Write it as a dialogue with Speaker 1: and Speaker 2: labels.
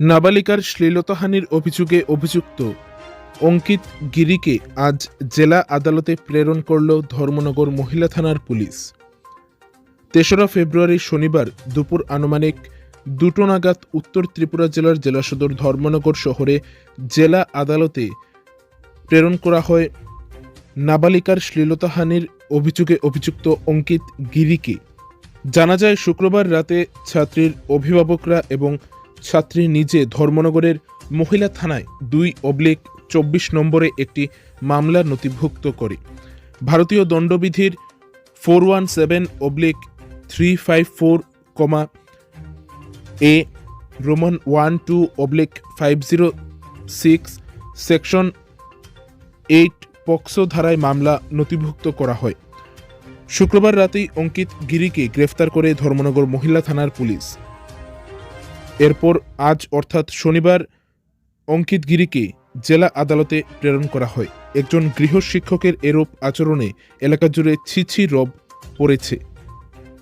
Speaker 1: নাবালিকার শ্লীলতাহানির অভিযোগে অভিযুক্ত অঙ্কিত গিরিকে আজ জেলা আদালতে প্রেরণ করল ধর্মনগর মহিলা থানার পুলিশ। তেসরা ফেব্রুয়ারি শনিবার দুপুর আনুমানিক দুটো নাগাদ উত্তর ত্রিপুরা জেলার জেলা সদর ধর্মনগর শহরে জেলা আদালতে প্রেরণ করা হয় নাবালিকার শ্লীলতাহানির অভিযোগে অভিযুক্ত অঙ্কিত গিরিকে। জানা যায়, শুক্রবার রাতে ছাত্রীর অভিভাবকরা এবং ছাত্রী নিজে ধর্মনগরের মহিলা থানায় দুই অবলিক চব্বিশ নম্বরে একটি মামলা নথিভুক্ত করে। ভারতীয় দণ্ডবিধির four one seven oblique three five four comma A, Roman one two oblique five zero six section eight POCSO ধারায় মামলা নথিভুক্ত করা হয়। শুক্রবার রাতেই অঙ্কিত গিরিকে গ্রেফতার করে ধর্মনগর মহিলা থানার পুলিশ। এরপর আজ অর্থাৎ শনিবার অঙ্কিত গিরিকে জেলা আদালতে প্রেরণ করা হয়। একজন গৃহ শিক্ষকের এরূপ আচরণে এলাকা জুড়ে ছিছি রব পড়েছে।